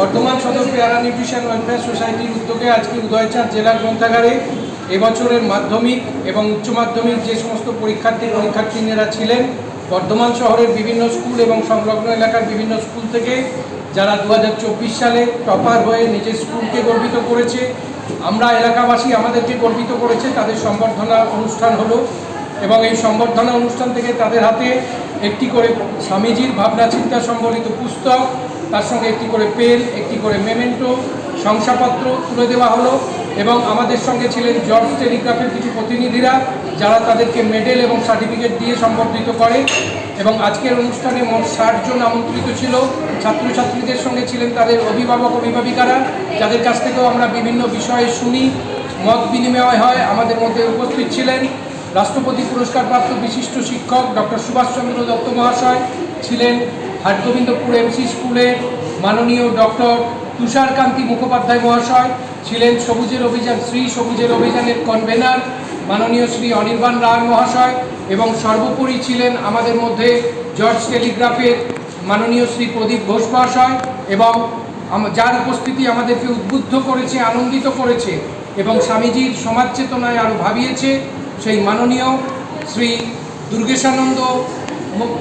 বর্তমান সদর পেয়ারা নিউট্রিশন ওয়েলফেয়ার সোসাইটির উদ্যোগে আজকে উদয়চাঁদ জেলার গ্রন্থাগারে এবছরের মাধ্যমিক এবং উচ্চ মাধ্যমিক যে সমস্ত পরীক্ষার্থী পরীক্ষার্থিনীরা ছিলেন, বর্ধমান শহরের বিভিন্ন স্কুল এবং সংলগ্ন এলাকার বিভিন্ন স্কুল থেকে যারা দু হাজার চব্বিশ সালে টপার হয়ে নিজের স্কুলকে গর্বিত করেছে, আমরা এলাকাবাসী আমাদেরকে গর্বিত করেছে, তাদের সম্বর্ধনা অনুষ্ঠান হলো এবং এই সম্বর্ধনা অনুষ্ঠান থেকে তাদের হাতে একটি করে স্বামীজির ভাবনা চিন্তা সম্বলিত পুস্তক তার সঙ্গে একটি করে পেন একটি করে মেমেন্টো, শংসাপত্র তুলে দেওয়া হলো এবং আমাদের সঙ্গে ছিলেন জর্জ টেলিগ্রাফের কিছু প্রতিনিধিরা যারা তাদেরকে মেডেল এবং সার্টিফিকেট দিয়ে সম্বর্ধিত করে এবং আজকের অনুষ্ঠানে মোট ষাট জন আমন্ত্রিত ছিল। ছাত্রছাত্রীদের সঙ্গে ছিলেন তাদের অভিভাবক অভিভাবিকারা, যাদের কাছ থেকেও আমরা বিভিন্ন বিষয়ে শুনি, মত বিনিময় হয়, আমাদের মধ্যে উপস্থিত ছিলেন রাষ্ট্রপতি পুরস্কারপ্রাপ্ত বিশিষ্ট শিক্ষক ডক্টর সুভাষচন্দ্র দত্ত মহাশয়, ছিলেন হাটগোবিন্দপুর এমসি স্কুলের মাননীয় ডক্টর তুষারকান্তি মুখোপাধ্যায় মহাশয় ছিলেন সবুজের অভিযান, শ্রী সবুজের অভিযানের কনভেনার মাননীয় শ্রী অনির্বাণ রায় মহাশয় এবং সর্বোপরি ছিলেন আমাদের মধ্যে জর্জ টেলিগ্রাফের মাননীয় শ্রী প্রদীপ ঘোষ মহাশয় এবং যার উপস্থিতি আমাদেরকে উদ্বুদ্ধ করেছে, আনন্দিত করেছে এবং স্বামীজির সমাজ চেতনায় আরও ভাবিয়েছে, সেই মাননীয় শ্রী দুর্গেশানন্দ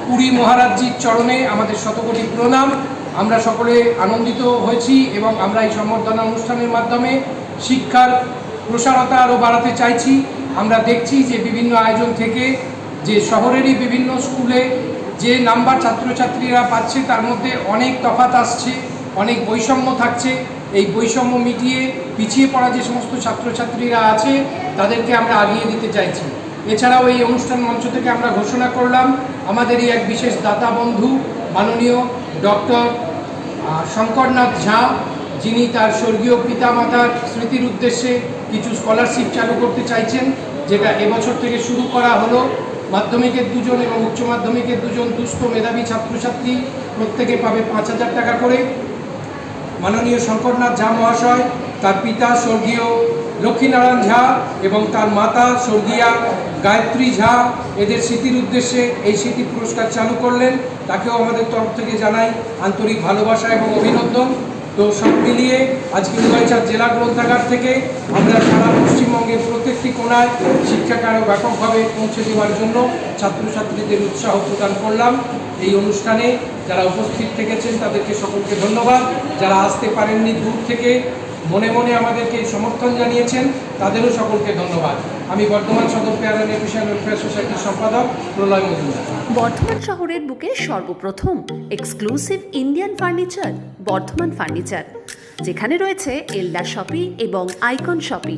পুরী মহারাজজির চরণে আমাদের শতকোটি প্রণাম। আমরা সকলে আনন্দিত হয়েছি এবং আমরা এই সম্বর্ধনা অনুষ্ঠানের মাধ্যমে শিক্ষার প্রসারতা আরও বাড়াতে চাইছি। আমরা দেখছি যে বিভিন্ন আয়োজন থেকে যে শহরেরই বিভিন্ন স্কুলে যে নাম্বার ছাত্রছাত্রীরা পাচ্ছে, তার মধ্যে অনেক তফাত আসছে, অনেক বৈষম্য থাকছে। এই বৈষম্য মিটিয়ে পিছিয়ে পড়া যে সমস্ত ছাত্রছাত্রীরা আছে, তাদেরকে আমরা আগিয়ে দিতে চাইছি। এছাড়াও এই অনুষ্ঠান মঞ্চ থেকে আমরা ঘোষণা করলাম আমাদেরই এক বিশেষ দাতা বন্ধু, মাননীয় ডক্টর শঙ্করনাথ ঝা, যিনি তার স্বর্গীয় পিতামাতার স্মৃতির উদ্দেশ্যে কিছু স্কলারশিপ চালু করতে চাইছেন, যেটা এবছর থেকে শুরু করা হলো। মাধ্যমিকের দুজন এবং উচ্চ মাধ্যমিকের দুজন দুস্থ মেধাবী ছাত্রছাত্রী প্রত্যেকে পাবে পাঁচ হাজার টাকা করে। মাননীয় শঙ্করনাথ ঝা মহাশয়, তার পিতা স্বর্গীয় লক্ষ্মীনারায়ণ ঝা এবং তার মাতা স্বর্গীয়া গায়ত্রী ঝা এদের স্মৃতির উদ্দেশ্যে এই স্মৃতি পুরস্কার চালু করলেন। তাকেও আমাদের তরফ থেকে জানাই আন্তরিক ভালোবাসা এবং অভিনন্দন। তো সব মিলিয়ে আজকে উদয়চাঁদ জেলা গ্রন্থাগার থেকে আমরা সারা পশ্চিমবঙ্গের প্রত্যেকটি কোণায় শিক্ষাকে আরও ব্যাপকভাবে পৌঁছে দেওয়ার জন্য ছাত্রছাত্রীদের উৎসাহ প্রদান করলাম। এই অনুষ্ঠানে যারা উপস্থিত থেকেছেন তাদেরকে সকলকে ধন্যবাদ। যারা আসতে পারেননি দূর থেকে মনে মনে আমাদেরকে সমর্থন জানিয়েছেন, তাদেরও সকলকে ধন্যবাদ। আমি বর্ধমান সদর পেয়ারা নিউট্রিশন ওয়েলফেয়ার সোসাইটির সম্পাদক প্রলয় মজুমদার। বর্ধমান শহরের বুকে সর্বপ্রথম exclusive Indian furniture, Bardhaman furniture, যেখানে রয়েছে এল্ডা শপি এবং আইকন শপি।